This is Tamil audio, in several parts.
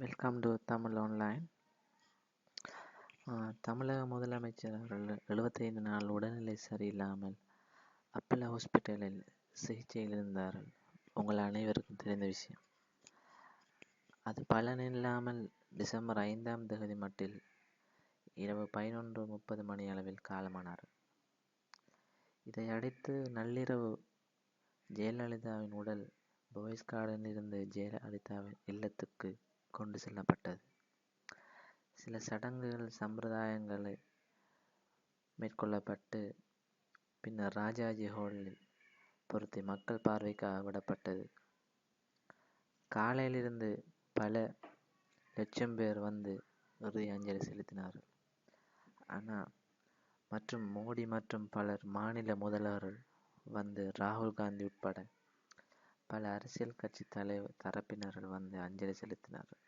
வெல்கம் டு தமிழ் ஆன்லைன் தமிழக முதலமைச்சர் அவர்கள் எழுபத்தைந்து நாள் உடல்நிலை சரியில்லாமல் அப்பல்லோ ஹாஸ்பிட்டலில் சிகிச்சையில் இருந்தார்கள். உங்கள் அனைவருக்கும் தெரிந்த விஷயம். அது பலனில்லாமல் டிசம்பர் ஐந்தாம் தேதி மட்டில் இரவு பதினொன்று முப்பது மணி அளவில் காலமானார். இதை அடுத்து நள்ளிரவு ஜெயலலிதாவின் உடல் பாய்ஸ் கார்டனில் இருந்து ஜெயலலிதாவின் இல்லத்துக்கு கொண்டு செல்லப்பட்டது. சில சடங்குகள் சம்பிரதாயங்களை மேற்கொள்ளப்பட்டு பின்னர் ராஜாஜி ஹோலில் பொருத்தி மக்கள் பார்வைக்காக விடப்பட்டது. காலையிலிருந்து பல லட்சம் பேர் வந்து இறுதி அஞ்சலி செலுத்தினார்கள். ஆனால் மற்றும் மோடி மற்றும் பலர் மாநில முதல்வர்கள் வந்து ராகுல் காந்தி உட்பட பல அரசியல் கட்சி தலைவர் தரப்பினர்கள் வந்து அஞ்சலி செலுத்தினார்கள்.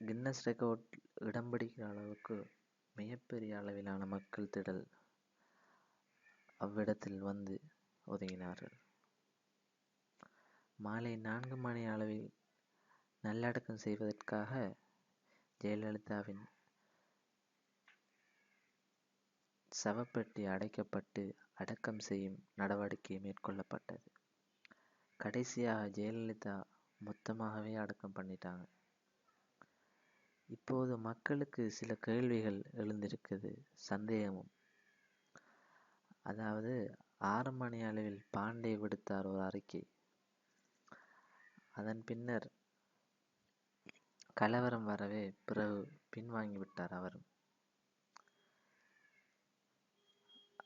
கின்னஸ் ரெக்கார்ட் இடம் பிடிக்கிற அளவுக்கு மிகப்பெரிய அளவிலான மக்கள் திடல் அவ்விடத்தில் வந்து ஒதுங்கினார்கள். மாலை நான்கு மணி அளவில் நல்லடக்கம் செய்வதற்காக ஜெயலலிதாவின் சவப்பெட்டி அடைக்கப்பட்டு அடக்கம் செய்யும் நடவடிக்கை மேற்கொள்ளப்பட்டது. கடைசியாக ஜெயலலிதா மொத்தமாகவே அடக்கம் பண்ணிட்டாங்க. இப்போது மக்களுக்கு சில கேள்விகள் எழுந்திருக்குது சந்தேகமும். அதாவது ஆறு மணி அளவில் பாண்டே விடுத்தார் ஒரு அறிக்கை. அதன் பின்னர் கலவரம் வரவே பிறகு பின்வாங்கி விட்டார் அவரும்.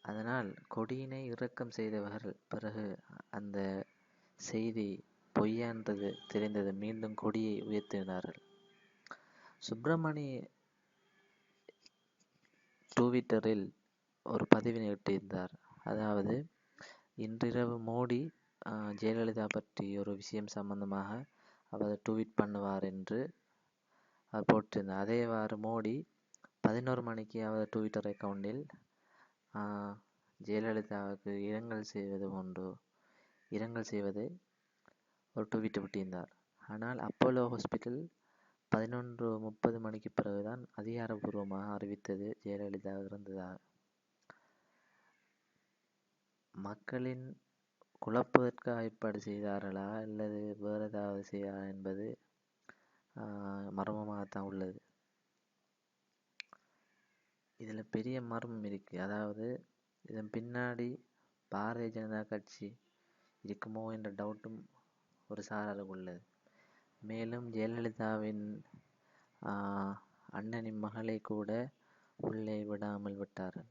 அதனால் கொடியினை இறக்கம் செய்தவர்கள் பிறகு அந்த செய்தி பொய்யான்றது தெரிந்தது. மீண்டும் கொடியை உயர்த்தினார்கள். சுப்பிரமணி ட்விட்டரில் ஒரு பதிவினை இட்டிருந்தார். அதாவது இன்றிரவு மோடி ஜெயலலிதா பற்றி ஒரு விஷயம் சம்பந்தமாக அவர் ட்வீட் பண்ணுவார் என்று அவர் போட்டிருந்தார். அதேவாறு மோடி பதினோரு மணிக்கு அவர் ட்விட்டர் அக்கௌண்டில் ஜெயலலிதாவுக்கு இரங்கல் செய்வது போன்று இரங்கல் செய்வதை ஒரு ட்வீட் விட்டிருந்தார் ஆனால் அப்போலோ ஹாஸ்பிட்டல் பதினொன்று முப்பது மணிக்கு பிறகுதான் அதிகாரப்பூர்வமாக அறிவித்தது ஜெயலலிதா இறந்ததாக மக்களின் குழப்பதற்கு ஏற்பாடு செய்தார்களா அல்லது வேறு ஏதாவது செய்தாரா என்பது மர்மமாகத்தான் உள்ளது. இதில் பெரிய மர்மம் இருக்குது அதாவது இதன் பின்னாடி பாரதிய ஜனதா கட்சி இருக்குமோ என்ற டவுட்டும் ஒரு சாராருக்கு உள்ளது. மேலும் ஜெயலலிதாவின் அண்ணனின் மகளை கூட உள்ளே விடாமல் விட்டார்கள்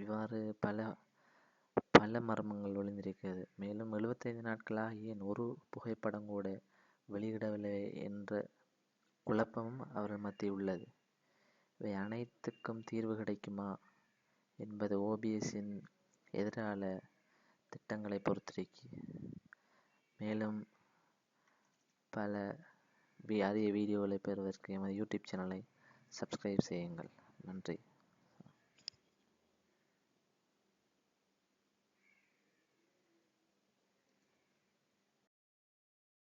இவ்வாறு பல பல மர்மங்கள் ஒளிந்திருக்கிறது. மேலும் எழுபத்தைந்து நாட்களாக ஏன் ஒரு புகைப்படம் கூட வெளியிடவில்லை என்ற குழப்பமும் அவர்கள் மத்தியில் உள்ளது. இவை அனைத்துக்கும் தீர்வு கிடைக்குமா? என்பது ஓபிஎஸ்ஸின் எதிர்கால திட்டங்களை பொறுத்திருக்கு. மேலும் பல அதிக வீடியோகளை பெறுவதற்கு எமது யூடியூப் சேனலை சப்ஸ்கிரைப் செய்யுங்கள். நன்றி.